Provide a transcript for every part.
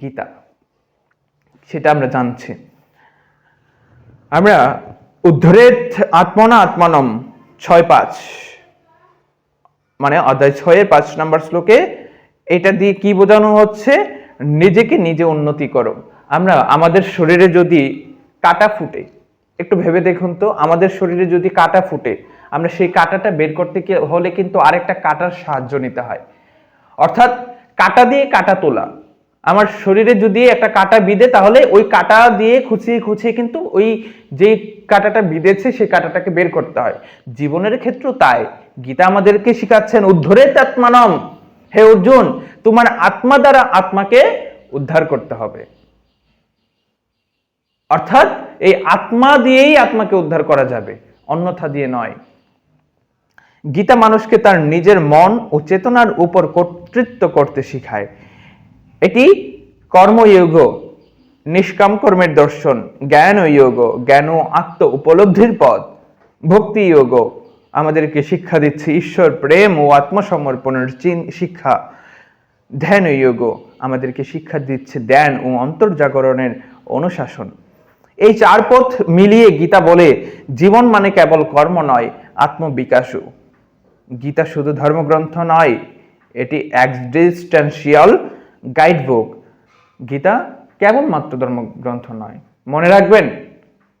গীতা। সেটা আমরা জানছি। আমরা উদ্ধরেত আত্মনা আত্মানম ছয় পাঁচ। মানে অধ্যায় ছয়ের পাঁচ নম্বর শ্লোকে এটা দিয়ে কি বোঝানো হচ্ছে? নিজেকে নিজে উন্নতি করো। আমরা আমাদের শরীরে যদি কাটা ফুটে, একটু ভেবে দেখুন তো, আমাদের শরীরে যদি কাটা ফুটে, আমরা সেই কাটাটা বের করতে হলে কিন্তু আরেকটা কাটার সাহায্য নিতে হয়। অর্থাৎ কাটা দিয়ে কাটা তোলা। আমার শরীরে যদি একটা কাটা বিঁধে, তাহলে ওই কাটা দিয়ে খুঁচিয়ে খুঁচিয়ে কিন্তু ওই যে কাটাটা বিঁধেছে, সেই কাটাটাকে বের করতে হয়। জীবনের ক্ষেত্রেও তাই। গীতা আমাদেরকে শিখাচ্ছেন, উদ্ধরে আত্মানম হে অর্জুন, তোমার আত্মা দ্বারা আত্মাকে উদ্ধার করতে হবে। অর্থাৎ এই আত্মা দিয়েই আত্মাকে উদ্ধার করা যাবে, অন্যথা দিয়ে নয়। গীতা মানুষকে তার নিজের মন ও চেতনার উপর কর্তৃত্ব করতে শিখায়। এটি কর্মযোগ, নিষ্কাম কর্মের দর্শন জ্ঞান যোগ জ্ঞান ও আত্ম উপলব্ধির পথ ভক্তি যোগ আমাদেরকে শিক্ষা দিচ্ছে ঈশ্বর প্রেম ও আত্মসমর্পণের শিক্ষা। ধ্যান যোগ আমাদেরকে শিক্ষা দিচ্ছে ধ্যান ও অন্তর্জাগরণের অনুশাসন। এই চার পথ মিলিয়ে গীতা বলে, জীবন মানে কেবল কর্ম নয়, আত্মবিকাশও। গীতা শুধু ধর্মগ্রন্থ নয়, এটি এক্সিস্টেন্সিয়াল গাইড বুক গীতা কেবলমাত্র ধর্মগ্রন্থ নয়। মনে রাখবেন,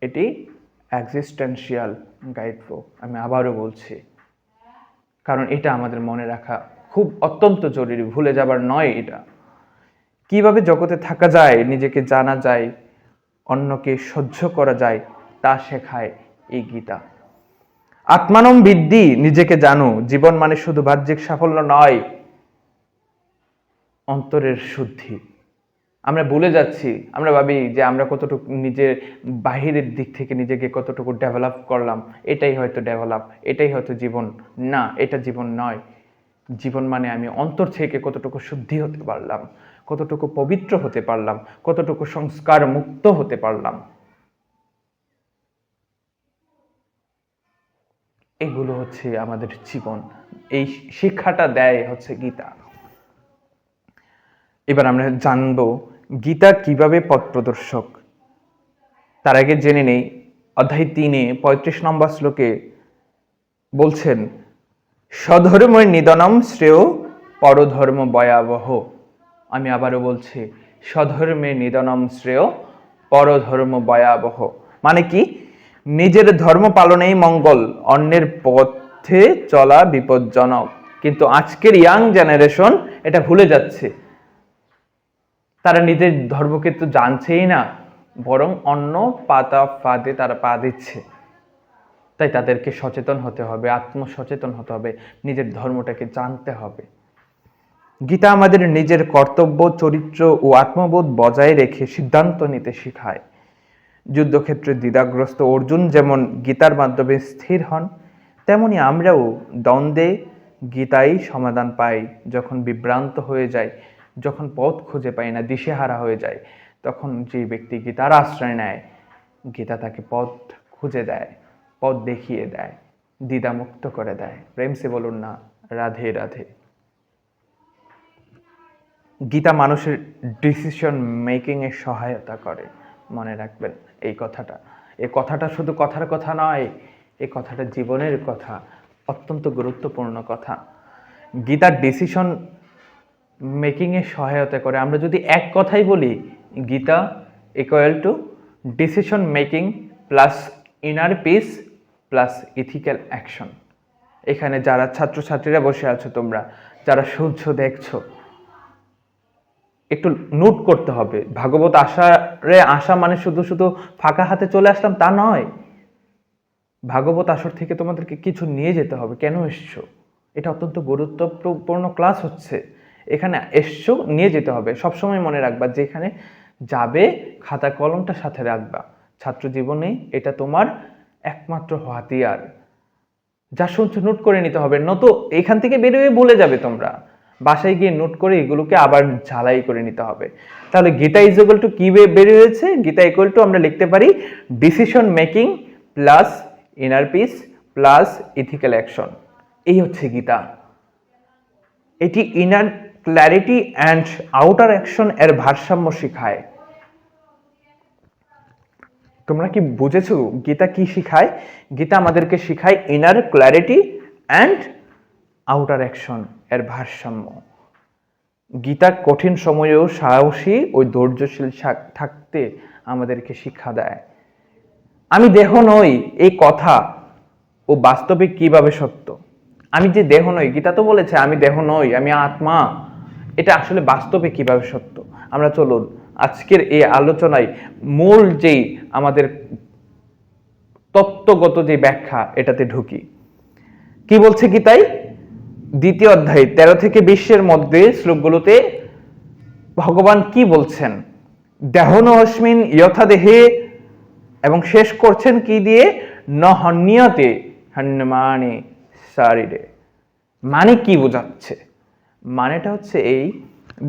এটি এক্সিস্টেন্সিয়াল গাইড বুক আমি আবারও বলছি। কারণ এটা আমাদের মনে রাখা খুব অত্যন্ত জরুরি, ভুলে যাবার নয় এটা। কীভাবে জগতে থাকা যায়, নিজেকে জানা যায়, অন্যকে সহ্য করা যায়, তা শেখায় এই গীতা। আত্মানম বিদ্যি নিজেকে জানো। জীবন মানে শুধু বাহ্যিক সাফল্য নয়। অন্তরের শুদ্ধি। আমরা ভুলে যাচ্ছি, আমরা ভাবি যে আমরা কতটুকু নিজের বাহিরের দিক থেকে নিজেকে কতটুকু ডেভেলপ করলাম, এটাই হয়তো ডেভেলপ এটাই হয়তো জীবন। না, এটা জীবন নয়। জীবন মানে আমি অন্তর থেকে কতটুকু শুদ্ধি হতে পারলাম, কতটুকু পবিত্র হতে পারলাম, কতটুকু সংস্কার মুক্ত হতে পারলাম। এগুলো হচ্ছে আমাদের জীবন। এই শিক্ষাটা দেয় হচ্ছে গীতা। এবার আমরা জানব গীতা কীভাবে পথ প্রদর্শক। তার আগে জেনে নেই, অধ্যায় তিনে, পঁয়ত্রিশ নম্বর শ্লোকে বলছেন স্বধর্মের নিদনম শ্রেয়, পরধর্ম ভয়াবহ। আমি আবারও বলছি স্বধর্মের নিদনম শ্রেয়, পরধর্ম ভয়াবহ। মানে কি? নিজের ধর্ম পালনেই মঙ্গল, অন্যের পথে চলা বিপজ্জনক। কিন্তু আজকের ইয়াং জেনারেশন এটা ভুলে যাচ্ছে। তারা নিজের ধর্মকে তো জানছেই না, বরং অন্য পাতা ফাঁদে তারা পা দিচ্ছে। তাই তাদেরকে সচেতন হতে হবে, আত্মসচেতন হতে হবে, নিজের ধর্মটাকে জানতে হবে। গীতা আমাদের নিজের কর্তব্য, চরিত্র ও আত্মবোধ বজায় রেখে সিদ্ধান্ত নিতে শেখায়। যুদ্ধক্ষেত্রে দ্বিধাগ্রস্ত অর্জুন যেমন গীতার মাধ্যমে স্থির হন, তেমনি আমরাও দ্বন্দ্বে গীতাই সমাধান পাই যখন বিভ্রান্ত হয়ে যায়। যখন পথ খুঁজে পাই না, দিশেহারা হয়ে যায়, তখন যে ব্যক্তি গীতার আশ্রয় নেয়, গীতা তাকে পথ খুঁজে দেয়, পথ দেখিয়ে দেয়, দ্বিধামুক্ত করে দেয়। প্রেমসে বলুন না, রাধে রাধে। গীতা মানুষের ডিসিশন মেকিংয়ে সহায়তা করে। মনে রাখবেন এই কথাটা। এই কথাটা শুধু কথার কথা নয় এই কথাটা জীবনের কথা, অত্যন্ত গুরুত্বপূর্ণ কথা। গীতার ডিসিশন মেকিংয়ে সহায়তা করে। আমরা যদি এক কথাই বলি, Gita equal to decision making plus inner peace plus ethical action এখানে যারা ছাত্রছাত্রীরা বসে আছো তোমরা, যারা শুনছো, দেখছ, একটু নোট করতে হবে। ভাগবত আসারে আসা মানে শুধু শুধু ফাঁকা হাতে চলে আসলাম তা নয়। ভাগবত আসর থেকে তোমাদেরকে কিছু নিয়ে যেতে হবে। কেন এসছো? এটা অত্যন্ত গুরুত্বপূর্ণ ক্লাস হচ্ছে। এখানে এসছো নিয়ে যেতে হবে। সবসময় মনে রাখবা যে এখানে যাবে, খাতা কলমটা সাথে রাখবা। ছাত্র জীবনে এটা তোমার একমাত্র হাতিয়ার। যা শুনছো, নোট করে নিতে হবে। নত এখান থেকে বেরোয় ভুলে যাবে তোমরা। বাসায় গিয়ে নোট করে এগুলোকে আবার ঝালাই করে নিতে হবে। তাহলে গীতা ইজ ইকুয়াল টু কি বের হয়েছে গীতা ইকুয়াল টু আমরা লিখতে পারি decision making plus inner peace plus ethical action এই হচ্ছে গীতা এটি inner clarity and outer action এর ভারসাম্য শিখায়। তোমরা কি বুঝেছ গীতা কি শিখায়? গীতা আমাদেরকে শিখায় inner clarity and outer action এর ভারসাম্য। গীতা কঠিন সময়েও সাহসী ও ধৈর্যশীল থাক- থাকতে আমাদেরকে শিক্ষা দেয়। আমি দেহ নই এই কথা ও বাস্তবে কীভাবে সত্য? আমি যে দেহ নই, গীতা তো বলেছে, আমি দেহ নই, আমি আত্মা। এটা আসলে বাস্তবে কীভাবে সত্য? আমরা চলুন, আজকের এই আলোচনায় মূল যেই আমাদের তত্ত্বগত যে ব্যাখ্যা, এটাতে ঢুকি। কি বলছে গীতাই দ্বিতীয় অধ্যায়, তেরো থেকে বিশ্বের মধ্যে শ্লোকগুলোতে ভগবান কি বলছেন? দেহন অস্মিন যথা দেহে এবং শেষ করছেন কি দিয়ে? ন হন্যতে হন্যমানে শারীরে। মানে কি বোঝাচ্ছে? মানেটা হচ্ছে এই,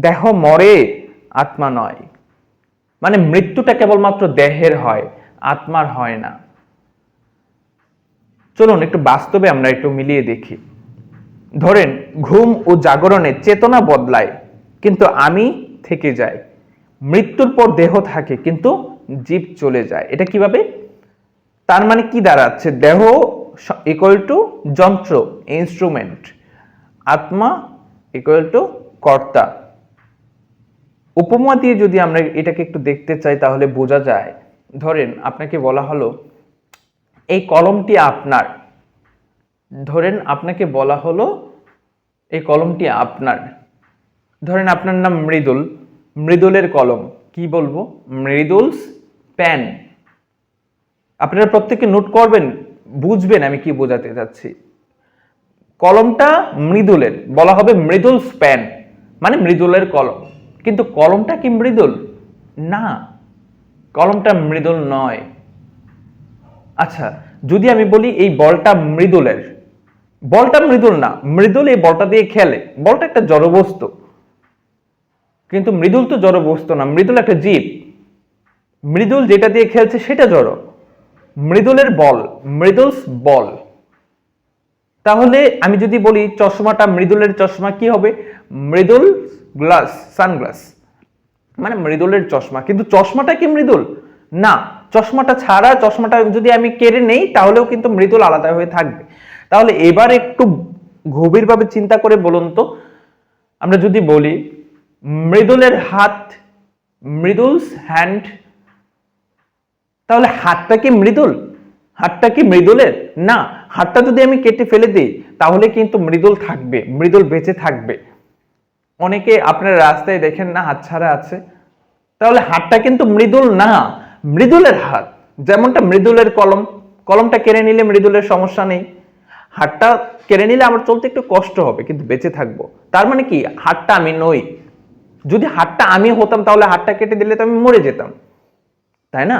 দেহ মরে, আত্মা নয়। মানে মৃত্যুটা কেবলমাত্র দেহের হয়, আত্মার হয় না। চলুন একটু বাস্তবে আমরা একটু মিলিয়ে দেখি। ধরেন, ঘুম ও জাগরণে চেতনা বদলায়, কিন্তু আমি থেকে যাই। মৃত্যুর পর দেহ থাকে, কিন্তু জীব চলে যায়। এটা কীভাবে? তার মানে কি দাঁড়াচ্ছে? দেহ ইকুয়াল টু যন্ত্র ইনস্ট্রুমেন্ট আত্মা ইকুয়াল টু কর্তা। উপমা দিয়ে যদি আমরা এটাকে একটু দেখতে চাই, তাহলে বোঝা যায়, ধরেন আপনাকে বলা হলো, এই কলমটি আপনার। ধরেন আপনাকে বলা হলো, এই কলমটি আপনার। ধরেন আপনার নাম মৃদুল। মৃদুলের কলম, কি বলব? মৃদুলস প্যান আপনারা প্রত্যেকে নোট করবেন, বুঝবেন আমি কি বোঝাতে চাচ্ছি। কলমটা মৃদুলের, বলা হবে মৃদুল স্প্যান মানে মৃদুলের কলম। কিন্তু কলমটা কি মৃদুল? না, কলমটা মৃদুল নয়। আচ্ছা যদি আমি বলি এই বলটা মৃদুলের, বলটা মৃদুল না, মৃদুল এই বলটা দিয়ে খেলে। বলটা একটা জড়বস্তু। কিন্তু মৃদুল তো জড়বস্তু না, মৃদুল একটা জীব। মৃদুল যেটা দিয়ে খেলছে সেটা জড়। মৃদুলের বল, মৃদুলস বল। তাহলে আমি যদি বলি চশমাটা মৃদুলের চশমা কি হবে? Mridul glass, sunglass. মানে মৃদুলের চশমা। কিন্তু চশমাটা কি মৃদুল? না, চশমাটা ছাড়া চশমাটা যদি আমি কেড়ে নেই, তাহলেও কিন্তু মৃদুল আলাদা হয়ে থাকবে। তাহলে এবার একটু গভীরভাবে চিন্তা করে বলুন তো। আমরা যদি বলি, মৃদুলের হাত, মৃদুলস হ্যান্ড, তাহলে হাতটা কি মৃদুল? হাতটা কি মৃদুলের? না হাতটা যদি আমি কেটে ফেলে দিই, তাহলে কিন্তু মৃদুল থাকবে, মৃদুল বেঁচে থাকবে। অনেকে আপনার রাস্তায় দেখেন না, হাত ছাড়া আছে। তাহলে হাতটা কিন্তু মৃদুল না, মৃদুলের হাত। যেমনটা মৃদুলের কলম, কলমটা কেড়ে নিলে মৃদুলের সমস্যা নেই। হাতটা কেড়ে নিলে আমার চলতে একটু কষ্ট হবে, কিন্তু বেঁচে থাকব। তার মানে কি? হাতটা আমি নই। যদি হাতটা আমি হতাম, তাহলে হাতটা কেটে দিলে তো আমি মরে যেতাম। তাই না?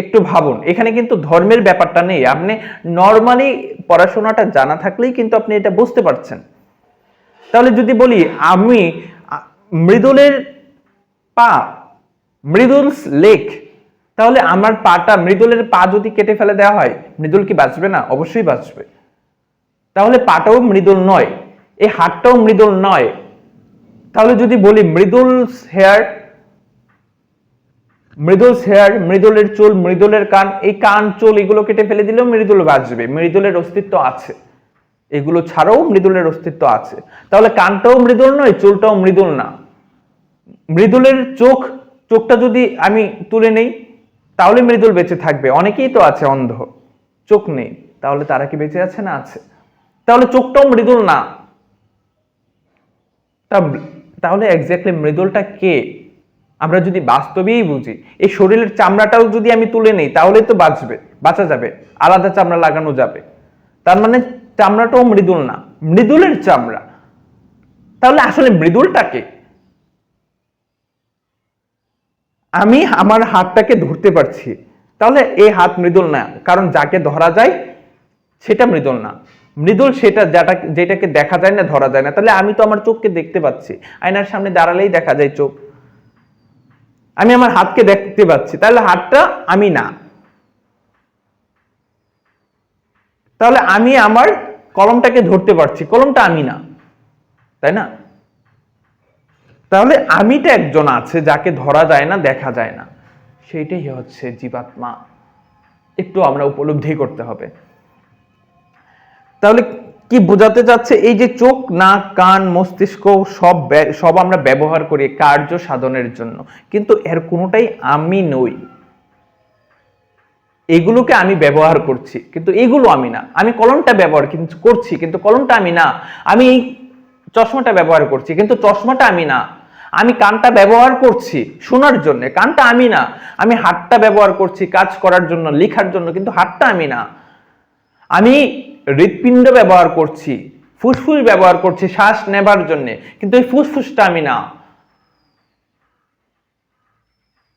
একটু ভাবুন, এখানে কিন্তু ধর্মের ব্যাপারটা নেই। আপনি নর্মালি পড়াশোনাটা জানা থাকলেই কিন্তু আপনি এটা বুঝতে পারছেন। তাহলে যদি বলি, আমি মৃদুলের পা, মৃদুলস লেক, তাহলে আমার পাটা, মৃদুলের পা যদি কেটে ফেলে দেওয়া হয়, মৃদুল কি বাঁচবে না? অবশ্যই বাঁচবে। তাহলে পাটাও মৃদুল নয়, এই হাতটাও মৃদুল নয়। তাহলে যদি বলি, মৃদুলস হেয়ার মৃদুল হেয়ার মৃদুলের চুল, মৃদুলের কান, এই কান, চুল, এগুলো কেটে ফেলে দিলেও মৃদুল বাঁচবে মৃদুলের অস্তিত্ব আছে। এগুলো ছাড়াও মৃদুলের অস্তিত্ব আছে। তাহলে কানটাও মৃদুল নয়, চুলটাও মৃদুল না। মৃদুলের চোখ, চোখটা যদি আমি তুলে নেই, তাহলে মৃদুল বেঁচে থাকবে। অনেকেই তো আছে অন্ধ। চোখ নেই, তাহলে তারা কি বেঁচে আছে না আছে? তাহলে চোখটাও মৃদুল না। তাহলে এক্স্যাক্টলি মৃদুলটা কে? আমরা যদি বাস্তবেই বুঝি, এই শরীরের চামড়াটাও যদি আমি তুলে নেই তাহলে তো বাঁচবে, বাঁচা যাবে, আলাদা চামড়া লাগানো যাবে। তার মানে চামড়াটাও মৃদুল না, মৃদুলের চামড়া। তাহলে আসলে মৃদুলটাকে আমি আমার হাতটাকে ধরতে পারছি, তাহলে এই হাত মৃদুল না, কারণ যাকে ধরা যায়, সেটা মৃদুল না। মৃদুল সেটা যেটা যেটাকে দেখা যায় না, ধরা যায় না। তাহলে আমি তো আমার চোখকে দেখতে পাচ্ছি, আয়নার সামনে দাঁড়ালেই দেখা যায় চোখ। আমি আমার হাতকে দেখতে পাচ্ছি, তাহলে হাতটা আমি না। তাহলে আমি আমার কলমটাকে ধরতে পারছি, কলমটা আমি না, তাই না? তাহলে আমিটা একজন আছে যাকে ধরা যায় না, দেখা যায় না। সেইটাই হচ্ছে জীবাত্মা। একটু আমরা উপলব্ধি করতে হবে। তাহলে কি বোঝাতে চাচ্ছে? এই যে চোখ, নাক, কান, মস্তিষ্ক সব সব আমরা ব্যবহার করি কার্য সাধনের জন্য। কিন্তু এর কোনোটাই আমি নই। এগুলোকে আমি ব্যবহার করছি, কিন্তু এগুলো আমি না। আমি কলমটা ব্যবহার কিন্তু করছি, কিন্তু কলমটা আমি না। আমি এই চশমাটা ব্যবহার করছি, কিন্তু চশমাটা আমি না। আমি কানটা ব্যবহার করছি শোনার জন্য, কানটা আমি না। আমি হাতটা ব্যবহার করছি কাজ করার জন্য, লেখার জন্য, কিন্তু হাতটা আমি না। আমি হৃৎপিণ্ড ব্যবহার করছি, ফুসফুস ব্যবহার করছি, শ্বাস নেবার জন্য। কিন্তু এই ফুসফুসটা আমি না।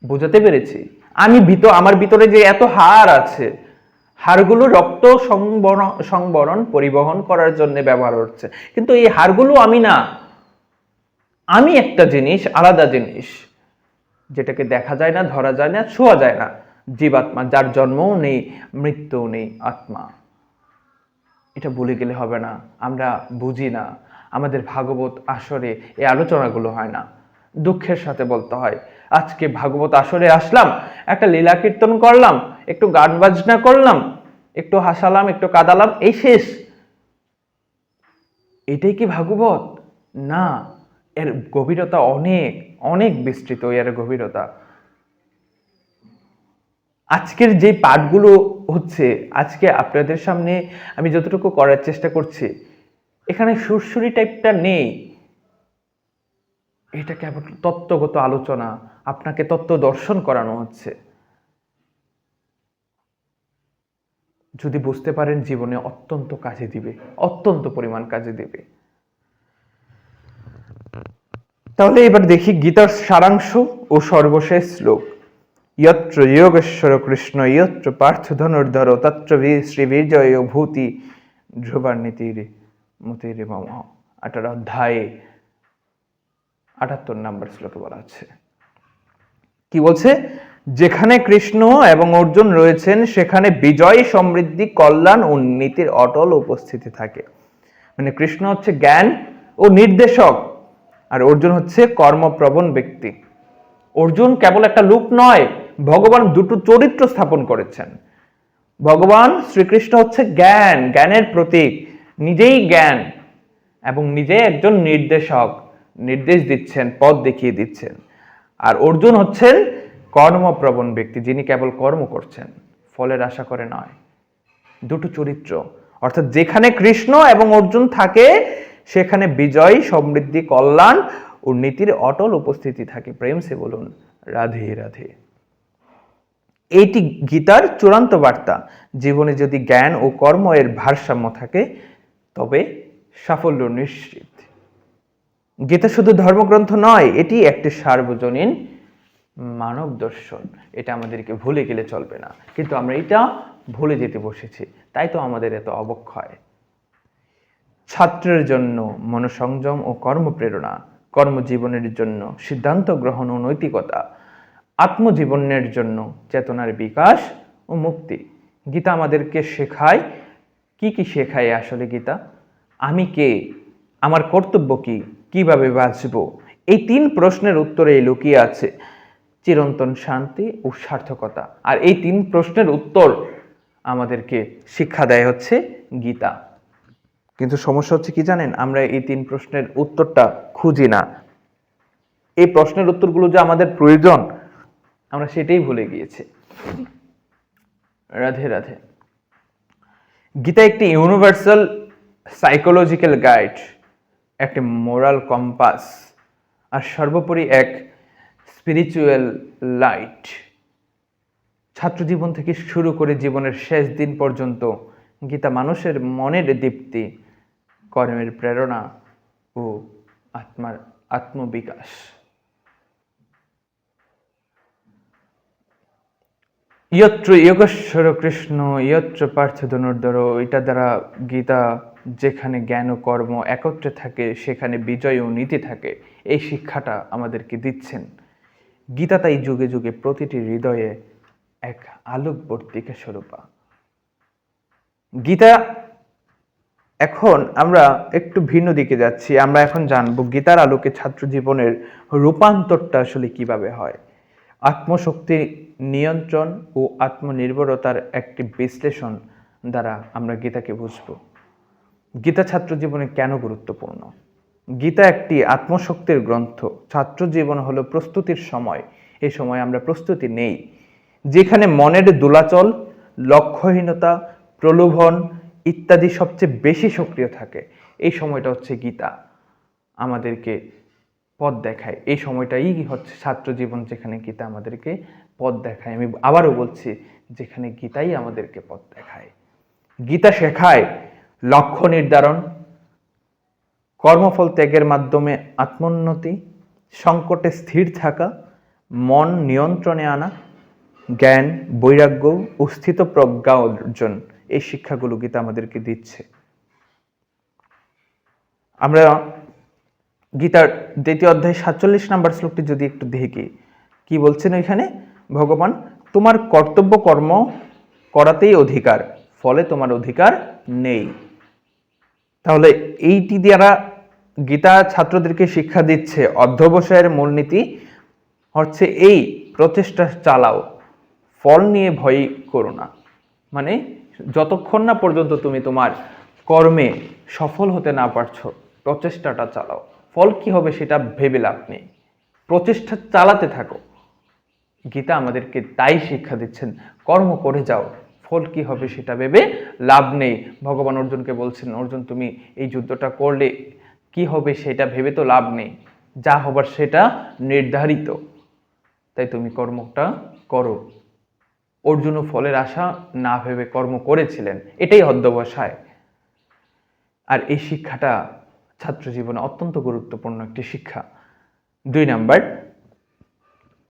বুঝাতে পেরেছি? আমি ভিতর, আমার ভিতরে যে এত হাড় আছে, হাড়গুলো রক্ত সংবরণ সংবরণ, পরিবহন করার জন্য ব্যবহার হচ্ছে। কিন্তু এই হাড়গুলো আমি না। আমি একটা জিনিস, আলাদা জিনিস, যেটাকে দেখা যায় না, ধরা যায় না, ছোঁয়া যায় না। জীবাত্মা, যার জন্মও নেই, মৃত্যুও নেই, আত্মা। এটা বলে গেলে হবে না, আমরা বুঝি না, আমাদের ভাগবত আসরে এই আলোচনাগুলো হয় না। দুঃখের সাথে বলতে হয়, আজকে ভাগবত আসরে আসলাম, একটা লীলা কীর্তন করলাম, একটু গান বাজনা করলাম, একটু হাসালাম, একটু কাদালাম, এই শেষ। এটাই কি ভাগবত? না, এর গভীরতা অনেক অনেক বিস্তৃত এর গভীরতা। আজকের যে পাঠগুলো হচ্ছে, আজকে আপনাদের সামনে আমি যতটুকু করার চেষ্টা করছি, এখানে সুরসুরি টাইপটা নেই। এটা কেবল তত্ত্বগত আলোচনা, আপনাকে তত্ত্ব দর্শন করানো হচ্ছে। যদি বুঝতে পারেন, জীবনে অত্যন্ত কাজে দিবে, অত্যন্ত পরিমাণ কাজে দিবে। তাহলে এবার দেখি গীতার সারাংশ ও সর্বশেষ শ্লোক। যত্র যোগেশ্বর কৃষ্ণ যত্র পার্থ ধনুর্ধর তত্র শ্রী বিজয় ভূতি ধ্রুবান্বিতির মতির মম আটার অধ্যায়ে আটাত্তর নম্বর শ্লোকে বলা আছে। কি বলছে? যেখানে কৃষ্ণ এবং অর্জুন রয়েছেন, সেখানে বিজয় সমৃদ্ধি, কল্যাণ ও নীতির অটল উপস্থিতি থাকে। মানে কৃষ্ণ হচ্ছে জ্ঞান ও নির্দেশক, আর অর্জুন হচ্ছে কর্মপ্রবণ ব্যক্তি। অর্জুন কেবল একটা লুক নয় ভগবান দুটো চরিত্র স্থাপন করেছেন। ভগবান শ্রীকৃষ্ণ হচ্ছে জ্ঞান, জ্ঞানের প্রতীক, নিজেই জ্ঞান এবং নিজে একজন নির্দেশক, নির্দেশ দিচ্ছেন, পথ দেখিয়ে দিচ্ছেন। আর অর্জুন হচ্ছেন কর্মপ্রবণ ব্যক্তি যিনি কেবল কর্ম করছেন, ফলের আশা করে নয়। দুটো চরিত্র, অর্থাৎ যেখানে কৃষ্ণ এবং অর্জুন থাকে, সেখানে বিজয়, সমৃদ্ধি, কল্যাণ ও নীতির অটল উপস্থিতি থাকে। প্রেম সে বলুন, রাধে রাধে। এইটি গীতার চূড়ান্ত বার্তা। জীবনে যদি জ্ঞান ও কর্ম এর ভারসাম্য থাকে, তবে সাফল্য নিশ্চিত। গীতা শুধু ধর্মগ্রন্থ নয়, এটি একটি সার্বজনীন মানব দর্শন। এটা আমাদেরকে ভুলে গেলে চলবে না। কিন্তু আমরা এটা ভুলে যেতে বসেছি। তাই তো আমাদের এত অবক্ষয়। ছাত্রের জন্য মনোসংযম ও কর্মপ্রেরণা, কর্মজীবনের জন্য সিদ্ধান্ত গ্রহণ ও নৈতিকতা আত্মজীবনের জন্য চেতনার বিকাশ ও মুক্তি। গীতা আমাদেরকে শেখায়। কি কি শেখায় আসলে গীতা? আমি কে? আমার কর্তব্য কি? কীভাবে বাঁচব? এই তিন প্রশ্নের উত্তরে লুকিয়ে আছে চিরন্তন শান্তি ও সার্থকতা। আর এই তিন প্রশ্নের উত্তর আমাদেরকে শিক্ষা দেয় হচ্ছে গীতা। কিন্তু সমস্যা হচ্ছে কি জানেন? আমরা এই তিন প্রশ্নের উত্তরটা খুঁজি না। এই প্রশ্নের উত্তরগুলো যে আমাদের প্রয়োজন আমরা সেটাই ভুলে গিয়েছি। রাধে রাধে। গীতা একটি ইউনিভার্সাল সাইকোলজিক্যাল গাইড একটি মোরাল কম্পাস আর সর্বোপরি এক স্পিরিচুয়াল লাইট ছাত্রজীবন থেকে শুরু করে জীবনের শেষ দিন পর্যন্ত গীতা মানুষের মনের দীপ্তি, কর্মের প্রেরণা ও আত্মার আত্মবিকাশ। ইয়ত্র যোগেশ্বর কৃষ্ণ, ইয়ত্র পার্থ ধনুর্ধর, এটা দ্বারা গীতা যেখানে জ্ঞান ও কর্ম একত্রে থাকে, সেখানে বিজয় ও নীতি থাকে, এই শিক্ষাটা আমাদেরকে দিচ্ছেন। গীতা তাই যুগে যুগে প্রতিটি হৃদয়ে এক আলোকবর্তিকা স্বরূপা। গীতা, এখন আমরা একটু ভিন্ন দিকে যাচ্ছি, আমরা এখন জানব গীতার আলোকে ছাত্র জীবনের রূপান্তরটা আসলে কীভাবে হয়। আত্মশক্তি নিয়ন্ত্রণ ও আত্মনির্ভরতার একটি বিশ্লেষণ দ্বারা আমরা গীতাকে বুঝব। গীতা ছাত্র জীবনে কেন গুরুত্বপূর্ণ? গীতা একটি আত্মশক্তির গ্রন্থ। ছাত্র জীবন হলো প্রস্তুতির সময়। এই সময় আমরা প্রস্তুতি নেই। যেখানে মনের দোলাচল, লক্ষ্যহীনতা, প্রলোভন ইত্যাদি সবচেয়ে বেশি সক্রিয় থাকে। এই সময়টা হচ্ছে গীতা। আমাদেরকে পথ দেখায়। এই সময়টাই হচ্ছে ছাত্র জীবন যেখানে গীতা আমাদেরকে পথ দেখায়। আমি আবারও বলছি, যেখানে গীতাই আমাদেরকে পথ দেখায়। গীতা শেখায় লক্ষ্য নির্ধারণ, কর্মফল ত্যাগের মাধ্যমে আত্মোন্নতি, সংকটে স্থির থাকা, মন নিয়ন্ত্রণে আনা, জ্ঞান, বৈরাগ্য ও স্থিত প্রজ্ঞা অর্জন, এই শিক্ষাগুলো গীতা আমাদেরকে দিচ্ছে। আমরা গীতার দ্বিতীয় অধ্যায় সাতচল্লিশ নাম্বার শ্লোকটি যদি একটু দেখি, কি বলছেন ওইখানে? ভগবান, তোমার কর্তব্য কর্ম করাতেই অধিকার, ফলে তোমার অধিকার নেই। তাহলে এইটি দ্বারা গীতা ছাত্রদেরকে শিক্ষা দিচ্ছে, অধ্যবসায়ের মূলনীতি হচ্ছে এই, প্রচেষ্টা চালাও, ফল নিয়ে ভয় করো না। মানে যতক্ষণ না পর্যন্ত তুমি তোমার কর্মে সফল হতে না পারছ, প্রচেষ্টাটা চালাও। ফল কি হবে সেটা ভেবে লাভ নেই। প্রচেষ্টা চালাতে থাকো। গীতা আমাদেরকে তাই শিক্ষা দিচ্ছেন, কর্ম করে যাও, ফল কি হবে সেটা ভেবে লাভ নেই। ভগবান অর্জুনকে বলছেন, অর্জুন, তুমি এই যুদ্ধটা করলে কি হবে সেটা ভেবে তো লাভ নেই। যা হবার সেটা নির্ধারিত। তাই তুমি কর্মটা করো। অর্জুনও ফলের আশা না ভেবে কর্ম করেছিলেন। এটাই অধ্যবসায়। আর এই শিক্ষাটা ছাত্র জীবনে অত্যন্ত গুরুত্বপূর্ণ একটি শিক্ষা। দুই নাম্বার